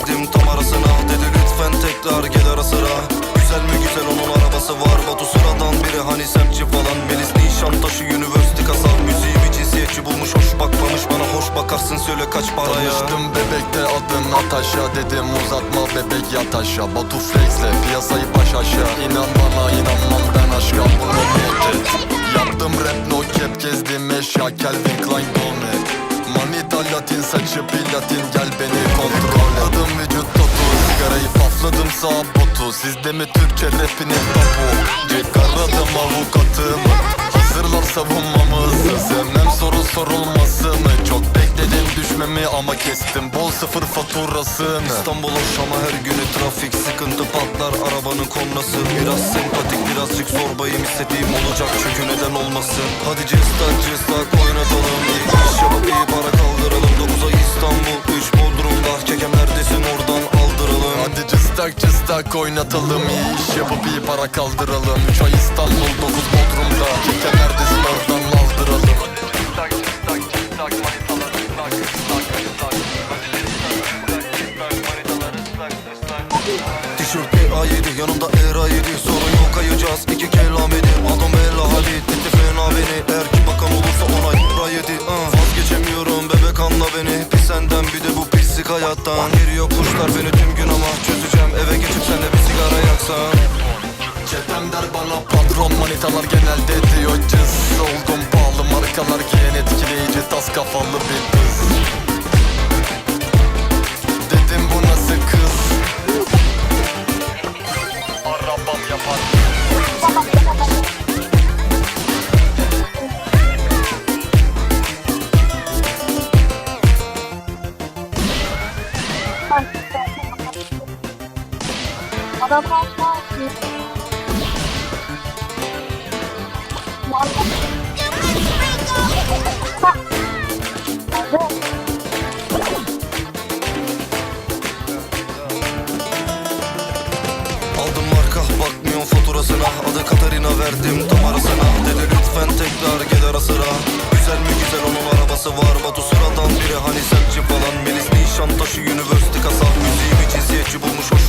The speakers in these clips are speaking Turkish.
verdim tam arasına. Dedi lütfen tekrar gel ara sıra. Güzel mi güzel onun arabası var. Batu sıradan biri hani semçi falan. Melis Nişantaşı University kasal Müziği bir cinsiyetçi bulmuş hoş bakmamış. Bana hoş bakarsın söyle kaç paraya. Tanıştım bebekte adın Natasha. Dedim uzatma bebek yat aşağı Batu flexle piyasayı baş aşağı. İnan bana inanmam ben latin saçı platin Gel beni kontrol Adım vücut totu Sigarayı pafladım sağ botu. Sizde mi Türkçe rapinin tapu Çıkarladım avukatımı. Hazırlar savunmamızı. Sevmem soru Çok düşmemi ama kestim. Bol sıfır faturasını. İstanbul Şam'a her günü trafik sıkıntı patlar. Arabanın kornası. Biraz sempatik birazcık zorbayım. İstediğim olacak çünkü neden olmasın? Hadi cıstak cıstak oynatalım İyi iş yapıp iyi para kaldıralım. 9 ay İstanbul 3 Bodrum'da Kekem neredesin? Oradan aldıralım. Hadi cıstak cıstak oynatalım iyi iş yapıp iyi para kaldıralım. 3 ay İstanbul 9 Bodrum'da Keke neredesin? Oradan aldıralım Tişört A7 yanımda Era 7 Sorun yok kayacağız iki kelam edin Adam Ella hadi teklif fena beni. Eğer ki bakan olursa ona ra yedi. Uh. Vazgeçemiyorum bebek anla beni. Pis senden bir de bu pislik hayattan. Geliyor kuşlar beni tüm gün ama Çözeceğim. Eve geçip senle bir sigara yaksan. Çetem der bana patron manitalar genelde diyor. Cız Oldum pahalı markalar giyen etkileyici tas kafalı bir kız Adamlar sanki Aldım marka bakmıyorum faturasına. Adı Katarina verdim tam arasına Dedi lütfen tekrar gel ara sıra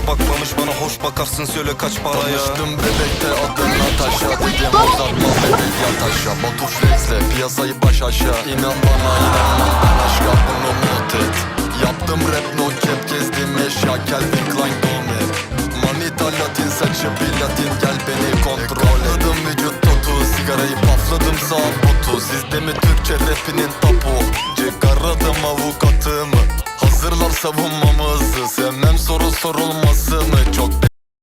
bakmamış Bana hoş bakarsın söyle kaç paraya. Tanıştım bebekte adın Natasha. Dedim uzatma bebek yat aşağı. Batu flexle piyasayı baş aşağı. İnan bana inanmam ben aşka bunu not et Yaptım rap no cap gezdim eşya Calvin Klein Dome. Manita latin saçı platin gel beni kontrol et. Adım vücut totu sigarayı pafladım sağ botu Sizde mi Türkçe rapinin tapu? Çıkarladım avukatımı. Hazırlar savunmamızı Sevmem soru sorulması